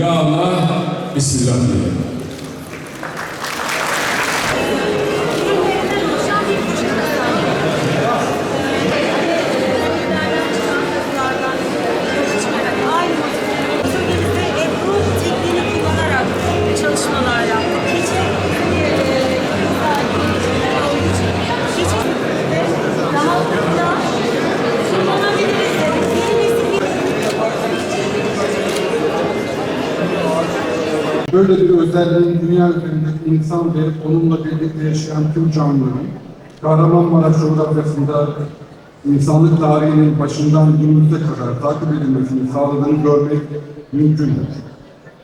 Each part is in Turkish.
Ya Allah, Bismillah diyelim. Böyle bir özelliğin dünya üzerindeki insan ve onunla birlikte yaşayan tüm canlıların Kahramanmaraş coğrafyasında insanlık tarihinin başından günümüze kadar takip edilmesini sağladığını görmek mümkündür.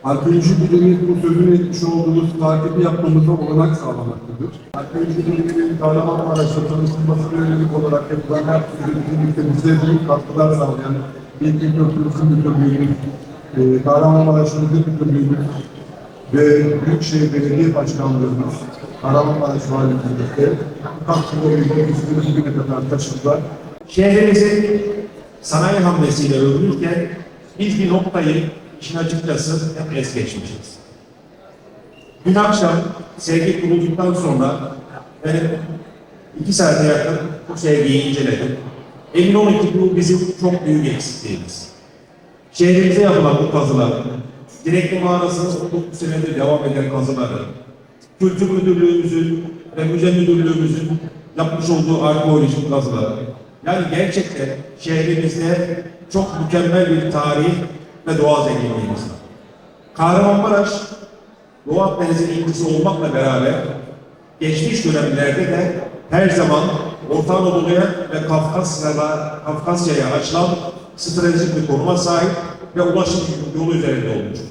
Arkeoloji bilimi bu sözünü etmiş olduğumuz takibi yapmamıza olanak sağlamaktadır. Arkeoloji biliminin Kahramanmaraş'ta tanıtılmasına yönelik olarak yapılan her türlü bize büyük katkılar sağlayan Bilgi Kültürümüzün Müdürlüğü'nün, Kahramanmaraş Müdür Müdürlüğü'nün ve Büyükşehir Belediye Başkanlığımız, Kahramanmaraş Valiliğimizde katkılarıyla bizim bugüne kadar taşıdılar. Şehrimizin sanayi hamlesiyle övülürken biz bir noktayı işin açıkçası hep es geçmişiz. Dün akşam sergi kurulduktan sonra ben iki saate yakın bu sergiyi inceledim. Emin olun ki bu bizim çok büyük eksikliğimiz. Şehrimize yapılan bu kazılar, Direkli Mağarası'nın 19 senedir devam eden kazıları, Kültür Müdürlüğümüzün ve Müze Müdürlüğümüzün yapmış olduğu arkeolojik kazıları. Yani gerçekten şehrimizde çok mükemmel bir tarih ve doğa zenginliğimiz var. Kahramanmaraş, Doğu Akdeniz'in incisi olmakla beraber geçmiş dönemlerde de her zaman Orta Anadolu'ya ve Kafkasya'ya, Kafkasya'ya açılan stratejik bir konuma sahip ve ulaşım yolu üzerinde olmuştur.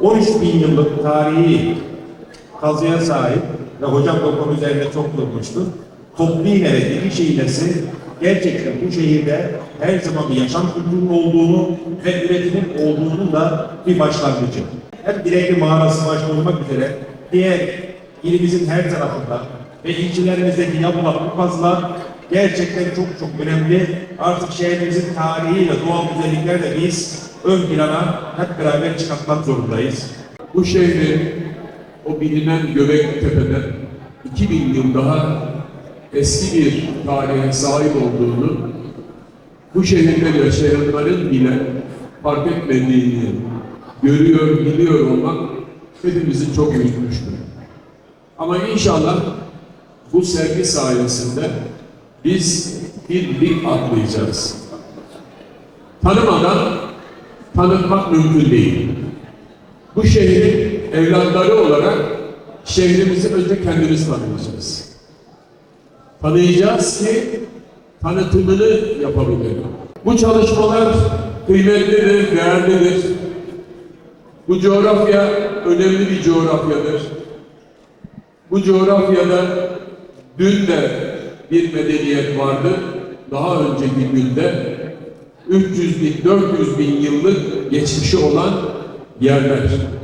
13 bin yıllık tarihi kazıya sahip ve hocam da konu üzerinde çok durmuştur. Toplu iğne ve dikiş gerçekten bu şehirde her zaman bir yaşam kültürünün olduğunu ve üretimin olduğunu da bir başlangıcı. Hem Direkli Mağarası başta olmak üzere diğer ilimizin her tarafında ve ilçelerimizdeki yapılan bu kazılar gerçekten çok çok önemli. Artık şehrimizin tarihi ve doğal güzelliklerle biz ön plana hep beraber çıkartmak zorundayız. Bu şehrin o bilinen Göbektepe'den 2000 yıl daha eski bir tarihe sahip olduğunu bu şehirde yaşayanların bile fark etmediğini görüyor, biliyor olmak hepimizi çok üzmüştür. Ama inşallah bu sergi sayesinde biz bir lig atlayacağız. Tanımadan tanıtmak mümkün değil. Bu şehrin evlatları olarak şehrimizi önce kendimiz tanıyacağız. Tanıyacağız ki tanıtımını yapabilelim. Bu çalışmalar kıymetlidir, değerlidir. Bu coğrafya önemli bir coğrafyadır. Bu coğrafyada dün de bir medeniyet vardı. Daha önceki günde 300 bin, 400 bin yıllık geçmişi olan yerler.